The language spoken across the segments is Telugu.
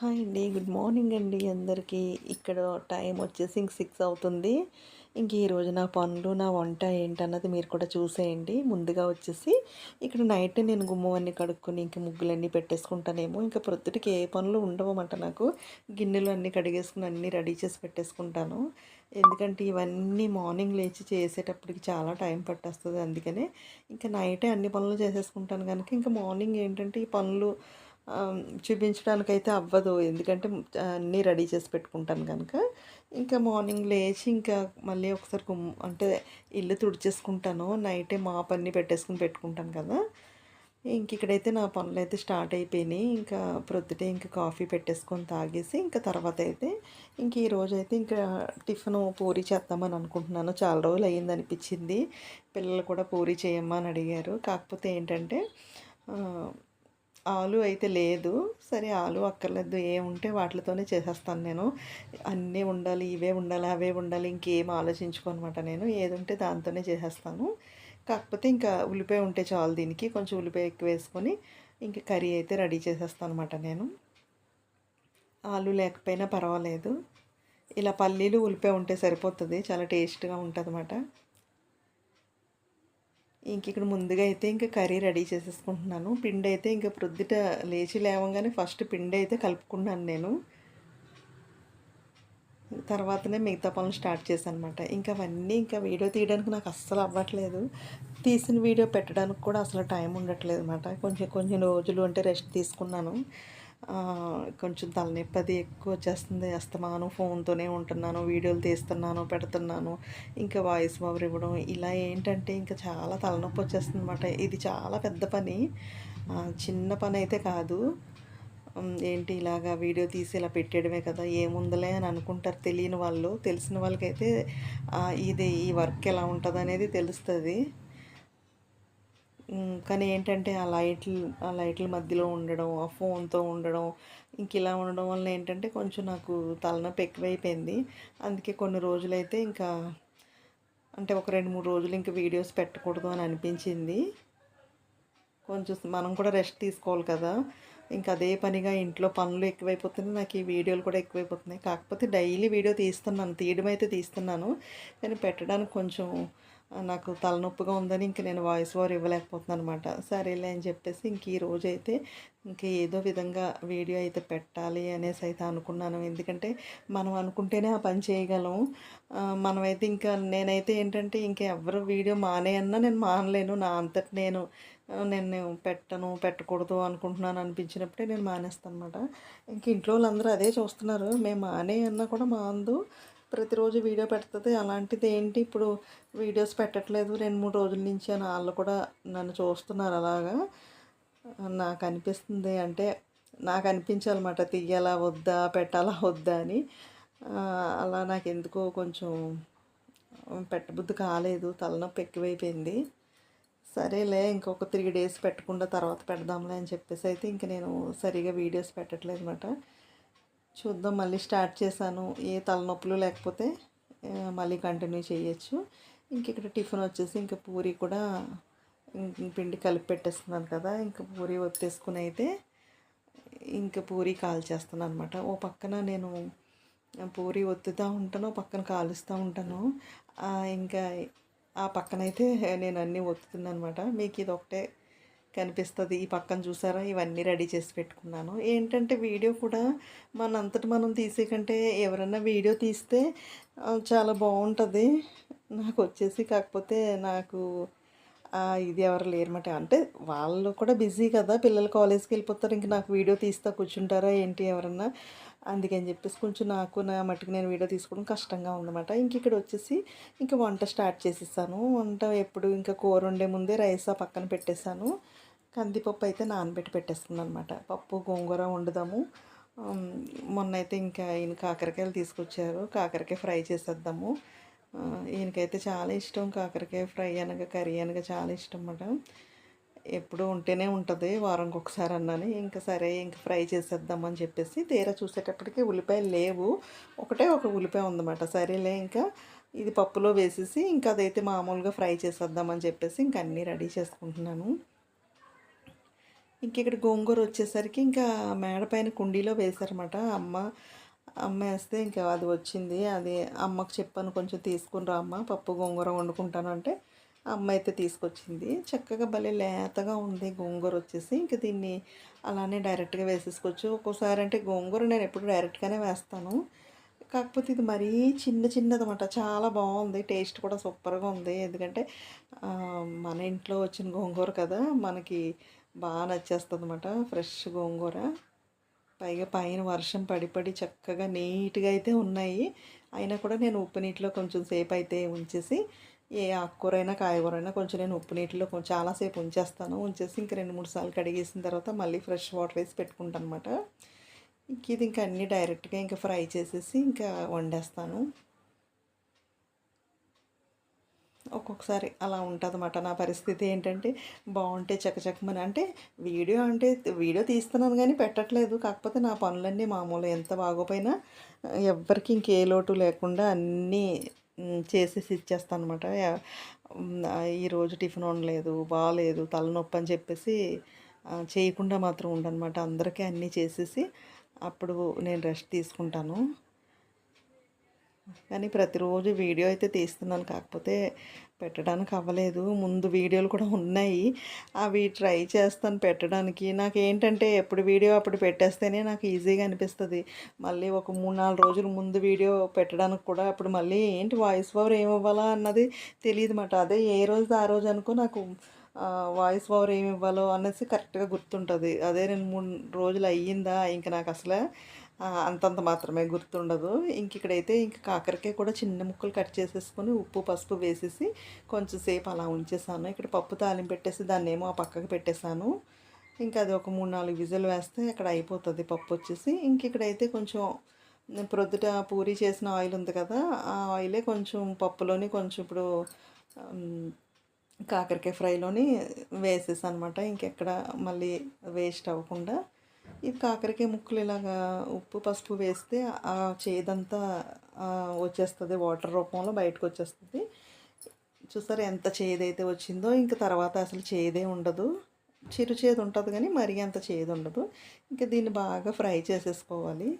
హాయ్ అండి. గుడ్ మార్నింగ్ అండి అందరికీ. ఇక్కడ టైం వచ్చేసి ఇంక సిక్స్ అవుతుంది. ఇంక ఈరోజు నా పనులు నా వంట ఏంటన్నది మీరు కూడా చూసేయండి. ముందుగా వచ్చేసి ఇక్కడ నైట్ నేను గుమ్మవన్నీ కడుక్కొని ఇంక ముగ్గులన్నీ పెట్టేసుకుంటానేమో. ఇంకా ప్రొద్దుటికి ఏ పనులు ఉండవన్నమాట నాకు. గిన్నెలు అన్నీ కడిగేసుకుని అన్నీ రెడీ చేసి పెట్టేసుకుంటాను. ఎందుకంటే ఇవన్నీ మార్నింగ్ లేచి చేసేటప్పటికి చాలా టైం పట్టేస్తుంది అందుకనే. ఇంకా నైటే అన్ని పనులు చేసేసుకుంటాను కనుక ఇంకా మార్నింగ్ ఏంటంటే ఈ పనులు చూపించడానికైతే అవ్వదు. ఎందుకంటే అన్నీ రెడీ చేసి పెట్టుకుంటాను కనుక ఇంకా మార్నింగ్ లేచి ఇంకా మళ్ళీ ఒకసారి గుమ్ అంటే ఇల్లు తుడిచేసుకుంటాను. నైటే మా పని పెట్టేసుకుని పెట్టుకుంటాను కదా. ఇంక ఇక్కడైతే నా పనులు అయితే స్టార్ట్ అయిపోయినాయి. ఇంకా ప్రొద్దుటే ఇంకా కాఫీ పెట్టేసుకొని తాగేసి ఇంకా తర్వాత అయితే ఇంక ఈరోజు అయితే ఇంకా టిఫిన్ పూరి చేద్దామని అనుకుంటున్నాను. చాలా రోజులు అయ్యింది అనిపించింది. పిల్లలు కూడా పూరి చేయమ్మా అని అడిగారు. కాకపోతే ఏంటంటే ఆలు అయితే లేదు. సరే ఆలు అక్కర్లేదు. ఏముంటే వాటితోనే చేసేస్తాను నేను. అన్నీ ఉండాలి ఇవే ఉండాలి అవే ఉండాలి ఇంకేం ఆలోచించుకోనమాట నేను. ఏది ఉంటే దాంతోనే చేసేస్తాను. కాకపోతే ఇంకా ఉల్లిపాయ ఉంటే చాలు దీనికి. కొంచెం ఉల్లిపాయ ఎక్కువ వేసుకొని ఇంకా కర్రీ అయితే రెడీ చేసేస్తాను అనమాట నేను. ఆలు లేకపోయినా పర్వాలేదు. ఇలా పల్లీలు ఉల్లిపాయ ఉంటే సరిపోతుంది. చాలా టేస్ట్గా ఉంటుంది అన్నమాట ఇంక ఇక్కడ ముందుగా అయితే ఇంకా కర్రీ రెడీ చేసేసుకుంటున్నాను. పిండి అయితే ఇంకా ప్రొద్దుట లేచి లేవగానే ఫస్ట్ పిండి అయితే కలుపుకున్నాను నేను. తర్వాతనే మిగతా పనులు స్టార్ట్ చేశాను అనమాట ఇంకా అవన్నీ ఇంకా వీడియో తీయడానికి నాకు అస్సలు అవ్వట్లేదు. తీసిన వీడియో పెట్టడానికి కూడా అసలు టైం ఉండట్లేదు అనమాట కొంచెం కొంచెం రోజులు అంటే రెస్ట్ తీసుకున్నాను. కొంచెం తలనొప్పి అది ఎక్కువ వచ్చేస్తుంది. అస్తమాను ఫోన్తోనే ఉంటున్నాను. వీడియోలు తీస్తున్నాను పెడుతున్నాను. ఇంకా వాయిస్ ఓవర్ ఇవ్వడం. ఇలా ఏంటంటే ఇంకా చాలా తలనొప్పి వచ్చేస్తుంది అనమాట ఇది చాలా పెద్ద పని. చిన్న పని అయితే కాదు. ఏంటి ఇలాగా వీడియో తీసి ఇలా పెట్టేయడమే కదా. ఏముందలే అని అనుకుంటారు తెలియని వాళ్ళు. తెలిసిన వాళ్ళకైతే ఇది ఈ వర్క్ ఎలా ఉంటుంది అనేది తెలుస్తుంది. కానీ ఏంటంటే ఆ లైట్లు ఆ లైట్ల మధ్యలో ఉండడం ఆ ఫోన్తో ఉండడం ఇంక ఇలా ఉండడం వల్ల ఏంటంటే కొంచెం నాకు తలనొప్పి ఎక్కువైపోయింది. అందుకే కొన్ని రోజులైతే ఇంకా అంటే ఒక రెండు మూడు రోజులు ఇంకా వీడియోస్ పెట్టకూడదు అని అనిపించింది. కొంచెం మనం కూడా రెస్ట్ తీసుకోవాలి కదా. ఇంకా అదే పనిగా ఇంట్లో పనులు ఎక్కువైపోతున్నాయి నాకు ఈ వీడియోలు కూడా ఎక్కువైపోతున్నాయి. కాకపోతే డైలీ వీడియో తీస్తున్నాను తీయడం అయితే తీస్తున్నాను. కానీ పెట్టడానికి కొంచెం నాకు తలనొప్పిగా ఉందని ఇంక నేను వాయిస్ ఓవర్ ఇవ్వలేకపోతున్నాను అనమాట సరేలే అని చెప్పేసి ఇంక ఈ రోజు అయితే ఇంక ఏదో విధంగా వీడియో అయితే పెట్టాలి అనేసి అయితే అనుకున్నాను. ఎందుకంటే మనం అనుకుంటేనే ఆ పని చేయగలం. మనమైతే ఇంకా నేనైతే ఏంటంటే ఇంకా ఎవరు వీడియో మానేయన్నా నేను మానలేను. నా అంతటి నేను నేను పెట్టను పెట్టకూడదు అనుకుంటున్నాను అనిపించినప్పుడే నేను మానేస్తాను అనమాట ఇంక ఇంట్లో వాళ్ళందరూ అదే చూస్తున్నారు. మేము మానే అన్నా కూడా మాందు ప్రతిరోజు వీడియో పెడుతుంది. అలాంటిది ఏంటి? ఇప్పుడు వీడియోస్ పెట్టట్లేదు. రెండు మూడు రోజుల నుంచి అని వాళ్ళు కూడా నన్ను చూస్తున్నారు అలాగా. నాకు అనిపిస్తుంది అంటే నాకు అనిపించాలన్నమాట. తీయాలా వద్దా? పెట్టాలా వద్దా అని. అలా నాకు ఎందుకో కొంచెం పెట్టబుద్ధి కాలేదు. తలనొప్పి ఎక్కువైపోయింది. సరేలే ఇంకొక త్రీ డేస్ పెట్టకుండా తర్వాత పెడదాంలే అని చెప్పేసి అయితే ఇంక నేను సరిగా వీడియోస్ పెట్టట్లేదు అనమాట చూద్దాం మళ్ళీ స్టార్ట్ చేశాను. ఏ తలనొప్పులు లేకపోతే మళ్ళీ కంటిన్యూ చేయొచ్చు. ఇంక ఇక్కడ టిఫిన్ వచ్చేసి ఇంకా పూరి కూడా పిండి కలిపి పెట్టేస్తున్నాను కదా ఇంకా పూరి ఒత్తేసుకుని అయితే ఇంకా పూరి కాల్చేస్తాను అనమాట ఓ పక్కన నేను పూరి ఒత్తుతూ ఉంటాను పక్కన కాలుస్తూ ఉంటాను. ఇంకా ఆ పక్కనైతే నేను అన్నీ ఒత్తుతున్నాను అనమాట మీకు ఇది ఒకటే కనిపిస్తుంది. ఈ పక్కన చూసారా? ఇవన్నీ రెడీ చేసి పెట్టుకున్నాను. ఏంటంటే వీడియో కూడా మనంతట మనం తీసే కంటే ఎవరైనా వీడియో తీస్తే చాలా బాగుంటుంది. నాకు వచ్చేసి కాకపోతే నాకు ఇది ఎవరు లేరమాట. అంటే వాళ్ళు కూడా బిజీ కదా. పిల్లలు కాలేజ్కి వెళ్ళిపోతారు. ఇంక నాకు వీడియో తీస్తా కూర్చుంటారా ఏంటి ఎవరన్నా? అందుకని చెప్పేసి కొంచెం నాకు నా మట్టుకు నేను వీడియో తీసుకోవడం కష్టంగా ఉందన్నమాట. ఇంక ఇక్కడ వచ్చేసి ఇంకా వంట స్టార్ట్ చేసేసాను. వంట ఎప్పుడు ఇంకా కూర వండే ముందే రైస్ ఆ పక్కన పెట్టేశాను. కందిపప్పు అయితే నానబెట్టి పెట్టేస్తున్నాను అనమాట పప్పు గోంగూర వండుదాము. మొన్న అయితే ఇంకా ఈయన కాకరకాయలు తీసుకొచ్చారు. కాకరకాయ ఫ్రై చేసేద్దాము. ఈయనకైతే చాలా ఇష్టం. కాకరకాయ ఫ్రై అనగా కర్రీ అనగా చాలా ఇష్టం అన్నమాట ఎప్పుడు ఉంటేనే ఉంటుంది. వారంకి ఒకసారి అన్నాను. ఇంకా సరే ఇంకా ఫ్రై చేసేద్దామని చెప్పేసి తీరా చూసేటప్పటికి ఉల్లిపాయలు లేవు. ఒకటే ఒక ఉల్లిపాయ ఉందన్నమాట. సరేలే ఇంకా ఇది పప్పులో వేసేసి ఇంకా అదైతే మామూలుగా ఫ్రై చేసేద్దామని చెప్పేసి ఇంక అన్నీ రెడీ చేసుకుంటున్నాను. ఇంక ఇక్కడ గోంగూర వచ్చేసరికి ఇంకా మేడ పైన కుండీలో వేశారన్నమాట. అమ్మ అమ్మ వేస్తే ఇంకా అది వచ్చింది. అది అమ్మకు చెప్పాను కొంచెం తీసుకుని రా అమ్మ పప్పు గోంగూర వండుకుంటాను అంటే అమ్మ అయితే తీసుకొచ్చింది. చక్కగా భలే లేతగా ఉంది గోంగూర వచ్చేసి. ఇంక దీన్ని అలానే డైరెక్ట్గా వేసేసుకోవచ్చు. ఒక్కోసారి అంటే గోంగూర నేను ఎప్పుడు డైరెక్ట్గానే వేస్తాను. కాకపోతే ఇది మరీ చిన్న చిన్నది అనమాట చాలా బాగుంది. టేస్ట్ కూడా సూపర్గా ఉంది. ఎందుకంటే మన ఇంట్లో వచ్చిన గోంగూర కదా మనకి బాగా నచ్చేస్తుంది అనమాట ఫ్రెష్ గోంగూర. పైగా పైన వర్షం పడి పడి చక్కగా నీట్గా అయితే ఉన్నాయి. అయినా కూడా నేను ఉప్పు నీటిలో కొంచెం సేపు అయితే ఉంచేసి ఏ ఆకుకూర అయినా కాయగూర అయినా కొంచెం నేను ఉప్పు నీటిలో కొంచెం చాలాసేపు ఉంచేస్తాను. ఉంచేసి ఇంక రెండు మూడు సార్లు కడిగేసిన తర్వాత మళ్ళీ ఫ్రెష్ వాటర్ వేసి పెట్టుకుంటాను అనమాట ఇంక ఇది ఇంకా అన్నీ డైరెక్ట్గా ఇంకా ఫ్రై చేసేసి ఇంకా వండేస్తాను. ఒక్కొక్కసారి అలా ఉంటుంది అన్నమాట నా పరిస్థితి ఏంటంటే బాగుంటే చకచకమని. అంటే వీడియో అంటే వీడియో తీస్తున్నాను కానీ పెట్టట్లేదు. కాకపోతే నా పనులన్నీ మామూలు ఎంత బాగోపోయినా ఎవ్వరికి ఇంకే లోటు లేకుండా అన్నీ చేసేసి ఇచ్చేస్తాను అనమాట ఈరోజు టిఫిన్ ఉండలేదు బాగాలేదు తలనొప్పి అని చెప్పేసి చేయకుండా మాత్రం ఉండనమాట అందరికీ అన్నీ చేసేసి అప్పుడు నేను రెస్ట్ తీసుకుంటాను. కానీ ప్రతిరోజు వీడియో అయితే తీస్తున్నాను. కాకపోతే పెట్టడానికి అవ్వలేదు. ముందు వీడియోలు కూడా ఉన్నాయి. అవి ట్రై చేస్తాను పెట్టడానికి. నాకు ఏంటంటే ఎప్పుడు వీడియో అప్పుడు పెట్టేస్తేనే నాకు ఈజీగా అనిపిస్తుంది. మళ్ళీ ఒక మూడు నాలుగు రోజుల ముందు వీడియో పెట్టడానికి కూడా అప్పుడు మళ్ళీ ఏంటి వాయిస్ ఓవర్ ఏమివ్వాలా అన్నది తెలియదు మాట అదే ఏ రోజు ఆ రోజు అనుకో నాకు వాయిస్ ఓవర్ ఏమి ఇవ్వాలో అనేసి కరెక్ట్గా గుర్తుంటుంది. అదే రెండు మూడు రోజులు అయ్యిందా? ఇంక నాకు అసలు అంతంత మాత్రమే గుర్తుండదు. ఇంక ఇక్కడైతే ఇంక కాకరకాయ కూడా చిన్న ముక్కలు కట్ చేసేసుకొని ఉప్పు పసుపు వేసేసి కొంచెం సేపు అలా ఉంచేసాను. ఇక్కడ పప్పు తాలింపు పెట్టేసి దాన్ని ఏమో ఆ పక్కకు పెట్టేశాను. ఇంకా అది ఒక మూడు నాలుగు విజులు వేస్తే అక్కడ అయిపోతుంది పప్పు వచ్చేసి. ఇంక ఇక్కడైతే కొంచెం ప్రొద్దుట పూరి చేసిన ఆయిల్ ఉంది కదా ఆ ఆయిలే కొంచెం పప్పులోని కొంచెం ఇప్పుడు కాకరకాయ ఫ్రైలోని వేసేసి అనమాట ఇంకెక్కడ మళ్ళీ వేస్ట్ అవ్వకుండా ఇది కాకరకాయ ముక్కలు ఇలాగా ఉప్పు పసుపు వేస్తే ఆ చేదంతా వచ్చేస్తుంది. వాటర్ రూపంలో బయటకు వచ్చేస్తుంది. చూసారు ఎంత చేదైతే వచ్చిందో. ఇంక తర్వాత అసలు చేదే ఉండదు. చిరు చేదు ఉంటుంది కానీ మరీ అంత చేదు ఉండదు. ఇంకా దీన్ని బాగా ఫ్రై చేసేసుకోవాలి.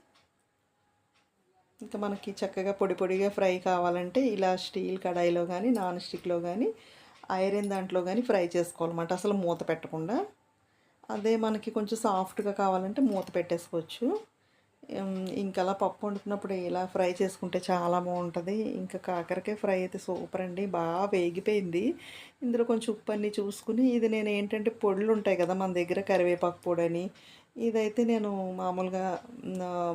ఇంకా మనకి చక్కగా పొడి పొడిగా ఫ్రై కావాలంటే ఇలా స్టీల్ కడాయిలో కానీ నాన్ స్టిక్లో కానీ ఐరన్ దాంట్లో కానీ ఫ్రై చేసుకోవాలన్నమాట. అసలు మూత పెట్టకుండా. అదే మనకి కొంచెం సాఫ్ట్గా కావాలంటే మూత పెట్టేసుకోవచ్చు. ఇంకలా పప్పు వండుకున్నప్పుడు ఇలా ఫ్రై చేసుకుంటే చాలా బాగుంటుంది. ఇంకా కాకరకాయ ఫ్రై అయితే సూపర్ అండి. బాగా వేగిపోయింది. ఇందులో కొంచెం ఉప్పు అన్నీ చూసుకుని ఇది నేను ఏంటంటే పొడులు ఉంటాయి కదా మన దగ్గర కరివేపాకు పొడని. ఇదైతే నేను మామూలుగా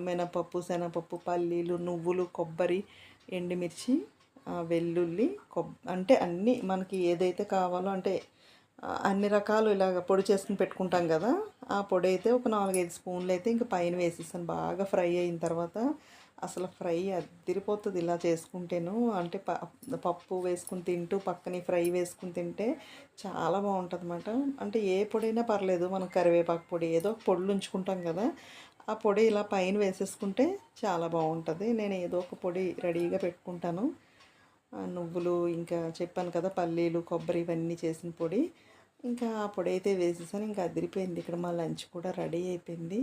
మినపప్పు శనగపప్పు పల్లీలు నువ్వులు కొబ్బరి ఎండుమిర్చి వెల్లుల్లి కొబ్ అంటే అన్నీ మనకి ఏదైతే కావాలో అంటే అన్ని రకాలు ఇలాగ పొడి చేసుకుని పెట్టుకుంటాం కదా. ఆ పొడి అయితే ఒక నాలుగైదు స్పూన్లు అయితే ఇంకా పైన వేసేసాను. బాగా ఫ్రై అయిన తర్వాత అసలు ఫ్రై అదిరిపోతుంది ఇలా చేసుకుంటేను. అంటే పప్పు వేసుకుని తింటూ పక్కనే ఫ్రై వేసుకుని తింటే చాలా బాగుంటుంది అనమాట అంటే ఏ పొడైనా పర్లేదు మనం కరివేపాకు పొడి ఏదో ఒక పొడులు ఉంచుకుంటాం కదా ఆ పొడి ఇలా పైన వేసేసుకుంటే చాలా బాగుంటుంది. నేను ఏదో ఒక పొడి రెడీగా పెట్టుకుంటాను. నువ్వులు ఇంకా చెప్పాను కదా పల్లీలు కొబ్బరి ఇవన్నీ చేసిన పొడి. ఇంకా అప్పుడైతే వేసేసాను ఇంకా అదిరిపోయింది. ఇక్కడ మా లంచ్ కూడా రెడీ అయిపోయింది.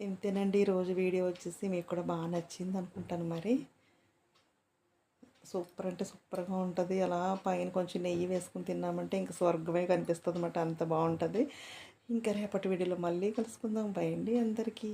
ఇంతేనండి ఈరోజు వీడియో వచ్చేసి మీకు కూడా బాగా నచ్చింది అనుకుంటాను మరి. సూపర్ అంటే సూపర్గా ఉంటుంది. అలా పైన కొంచెం నెయ్యి వేసుకుని తిన్నామంటే ఇంకా స్వర్గమే కనిపిస్తుంది అన్నమాట అంత బాగుంటుంది. ఇంకా రేపటి వీడియోలో మళ్ళీ కలుసుకుందాం. బయండి అందరికీ.